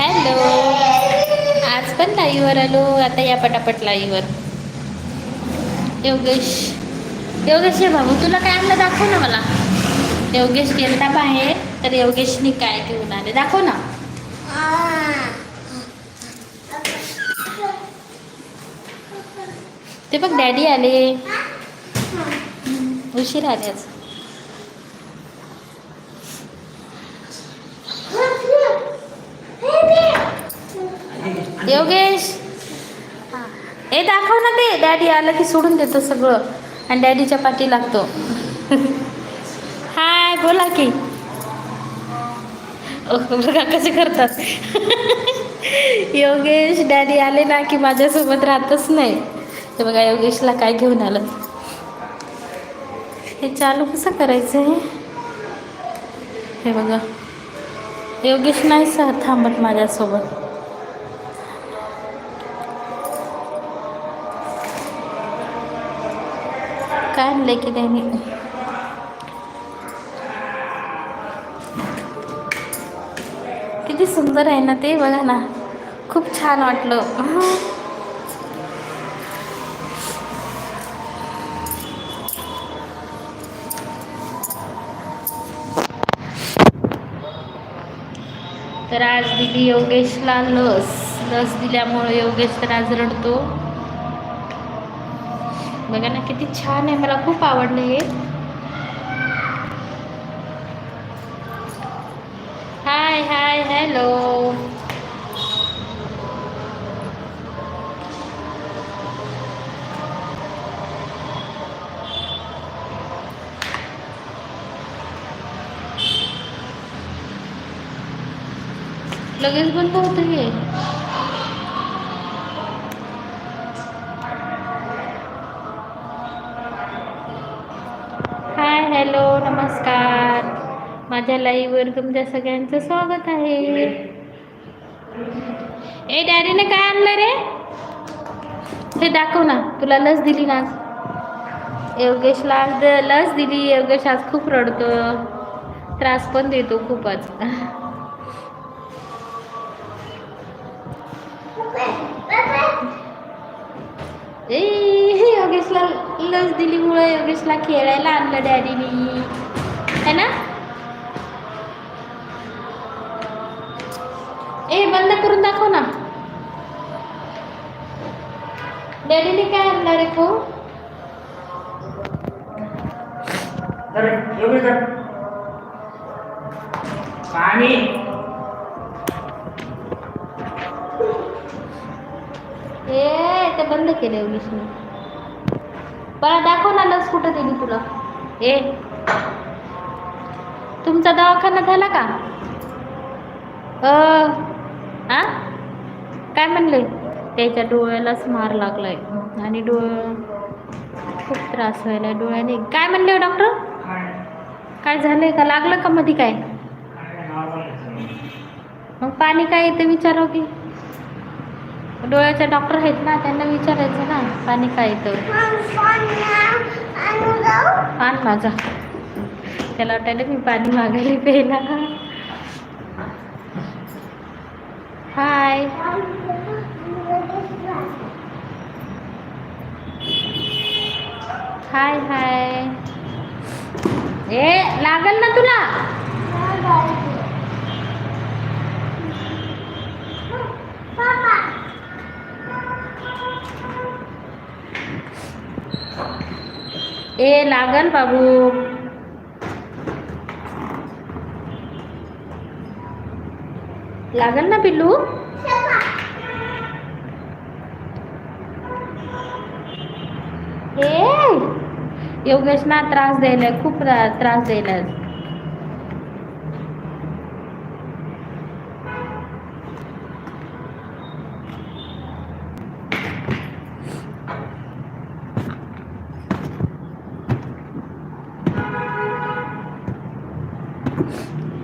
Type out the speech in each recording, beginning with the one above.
Hello. आज पण लाईवर आलो. आता या पटापट लाईवर योगेश. योगेश हे बाबू तुला काय आणलं? दाखव ना मला. योगेश गेलता बाहेर तर योगेशनी काय घेऊन आले? दाखव ना. ते बघ डॅडी आले. उशीर आले आज. योगेश. ए दाखव ना ते. डॅडी आलं की सोडून देतो सगळं. आणि डॅडीच्या पाठी लागतो. हाय बोला की. बघा कसे करतात. योगेश डॅडी आले ना की माझ्यासोबत राहतच नाही. ते बघा योगेशला काय घेऊन आलं. हे चालू कसं करायचं आहे हे बघा. योगेश नाही सह थांबत माझ्यासोबत. काय आणलंय की त्यांनी किती सुंदर आहे ना ते बघा ना. खूप छान वाटलं. तर आज दिली योगेशला लस. लस दिल्यामुळे योगेश तर आज रडतो. बघा ना, किती छान आहे. मला खूप आवडलं हे. हाय हाय हॅलो लगेच बंद होतं हे. माझ्या लाईव्हवर तुमच्या सगळ्यांचं स्वागत आहे. ए डॅडीने काय आणलं रे? हे दाखव ना तुला लस दिली ना आज. योगेशला आज लस दिली. योगेश आज खूप रडतो. त्रास पण देतो खूपच. ए योगेशला लस दिलीमुळे योगेशला खेळायला आणलं डॅडीनी. है ना? करून दाखव ना. डॅडीने काय आणलं रे तू पाणी. ए ते बंद केलं योगेशने बाळा दाखव ना लस कुठं दिली तुला. ए. तुमचा दवाखाना झाला का? अ आ काय म्हणले? त्याच्या डोळ्यालाच मार लागलाय. आणि डोळ खूप त्रास व्हायला डोळ्याने. काय म्हणले हो, डॉक्टर काय झालंय का? लागलं का मध्ये काय? मग पाणी काय येतं विचारावं की? डोळ्याचे डॉक्टर आहेत ना त्यांना विचारायचं ना पाणी काय येतं? आण माझा. त्याला वाटायला मी पाणी मागायला प्यायला. हाय हाय हाय ए लागल ना तुला ए लागल बाबू लागल ना पिल्लू ए योगेश ना त्रास द्यायला खूप त्रा- त्रास द्यायला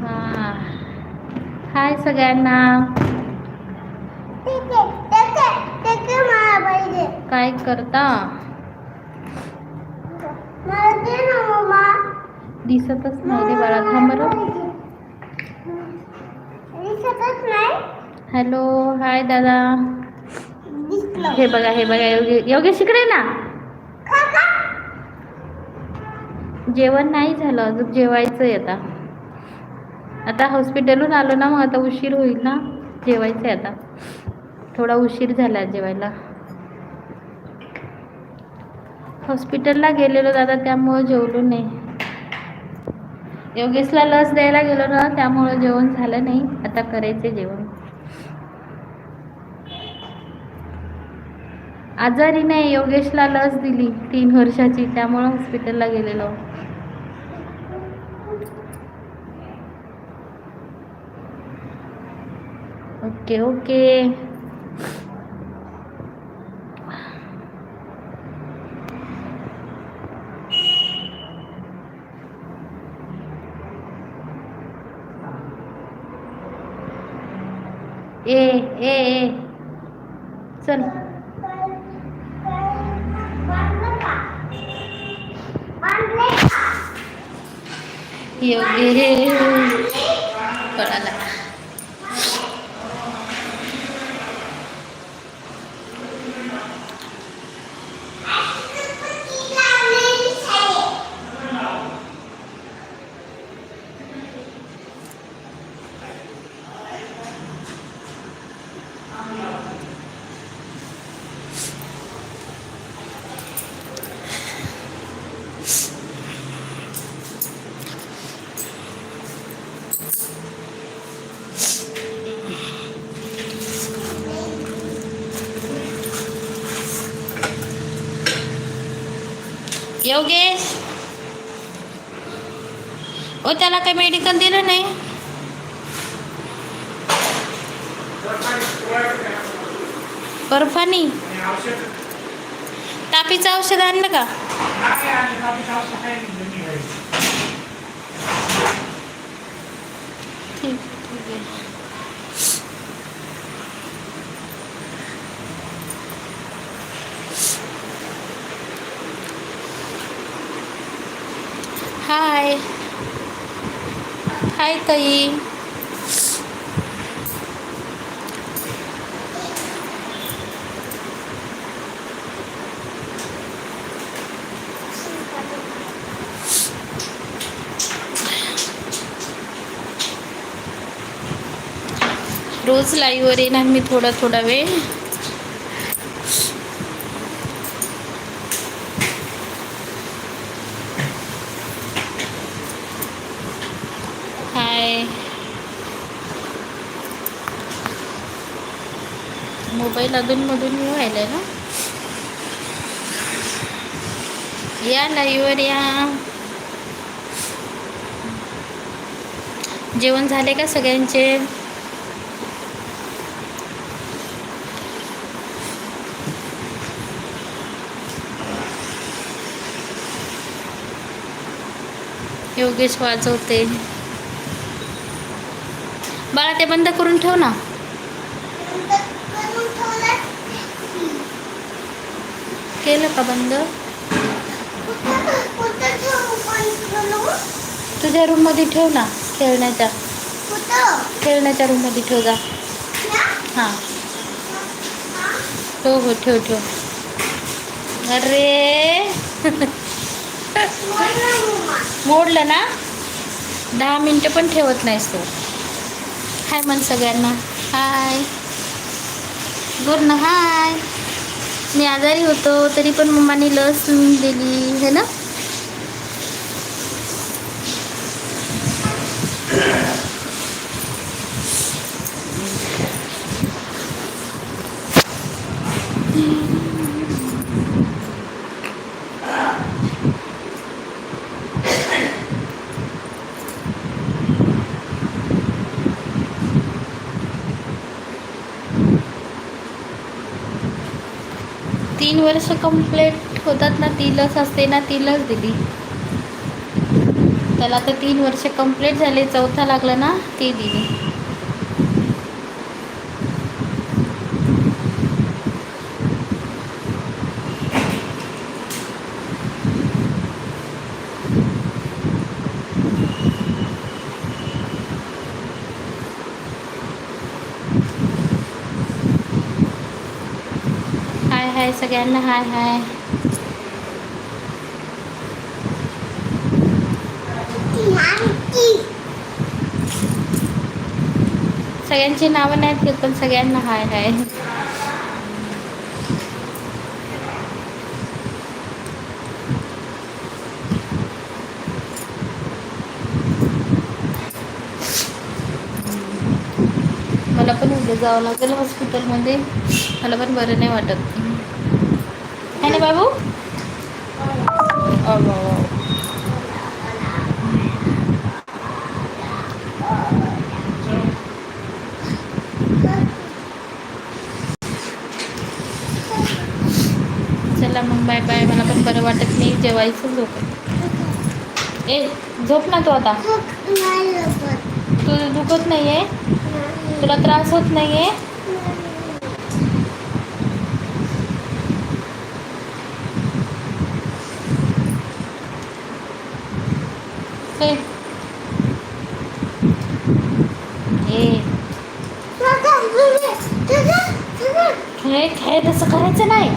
हा हाय सगळ्यांना. काय करता? दिसतच नाही रे बाळा थांब बरं. हॅलो हाय दादा. हे बघा हे बघा योगे योगेश इकडे ना. जेवण नाही झालं अजून जेवायचं आता. आता हॉस्पिटलहून आलो ना मग आता उशीर होईल ना? जेवायचं आहे आता. थोडा उशीर झाला जेवायला. हॉस्पिटलला गेलेलो दादा त्यामुळं जेवलो नाही. योगेशला लस द्यायला गेलो ना त्यामुळं जेवण झालं नाही. आता करायचे जेवण. आजारी नाही योगेशला लस दिली तीन वर्षाची त्यामुळं हॉस्पिटलला गेलेलो. ओके ओके ए ए ए चल योगे पळाला योगेश? ओ त्याला काही मेडिकल दिलं नाही? बर्फानी? तापीचं औषध आणलं का? ठीक ठीक आहे हाय हाय ताई. रोज लाईव्हवर येणार मी थोडा थोडा वेळ हाय मोबाईल अधूनमधून मी व्हायला ना. या लाईव्हवर या. जेवण झाले का सगळ्यांचे? योगेश वाजवते. बाळा ते बंद करून ठेव ना. केलं का बंद तुझ्या रूममध्ये ठेव ना खेळण्याच्या खेळण्याच्या रूममध्ये ठेव जा हां हो हो ठेव ठेव अरे मोडलं ना दहा मिनटं पण ठेवत नाहीस तू. हाय म्हण सगळ्यांना. हाय बोल ना हाय मी आजारी होतो तरी पण मम्मानी लस दिली है ना? तीन वर्ष कंप्लीट होतात ना ती लस असते ना ती लस दिली. त्याला तर तीन वर्ष कंप्लीट झाले चौथा लागला ना ती दिली. हाय सगळ्यांना हाय हाय. सगळ्यांची नावं नाहीत घेत पण सगळ्यांना हाय हाय. मला पण उद्या जावं लागेल हॉस्पिटलमध्ये मला पण बरं नाही वाटत. ना बाबू. चला मग बाय बाय मला पण बरं वाटत नाही जेवायचं झोप ए झोप ना तू आता. तू दुखत नाही आहे तुला त्रास होत नाही आहे ए। खेळ खेळ तसं करायचं नाही?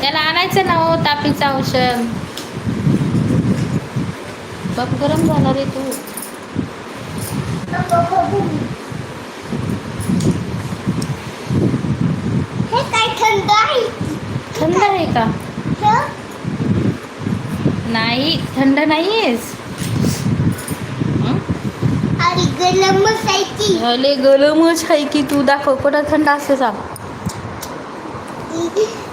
त्याला आणायचं ना हो तापीचं औषध. बाप गरम झाला रे तू. हे काय थंड आहे? थंड आहे का? हं? नाही थंड हं? गरम असायची अले गरमच आहे की तू दाखव कुठं थंड असते सांग.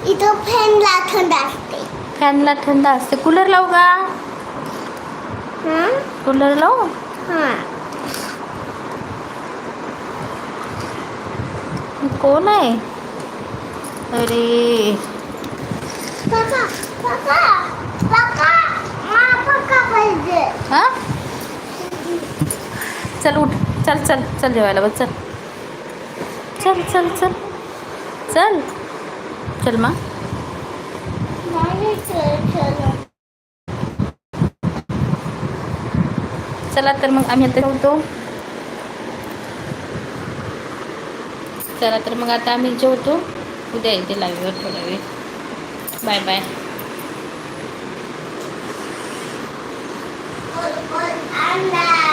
इथं फॅनला थंड असते. फॅनला थंड असते. कूलर लावू का? कूलर लावू? हां. कोण आहे? अरे. काका काका काका मा पक्का पाहिजे हा? चल उठ. चल चल चल जेवायला बस चल. चल चल चल. चल. चल मग. चल तर मग आम्ही आता जेवतो. चला तर मग आता आम्ही जेवतो. उद्या येते लाईव्हवर थोडा वेळ. बाय बाय बोल बोल आणला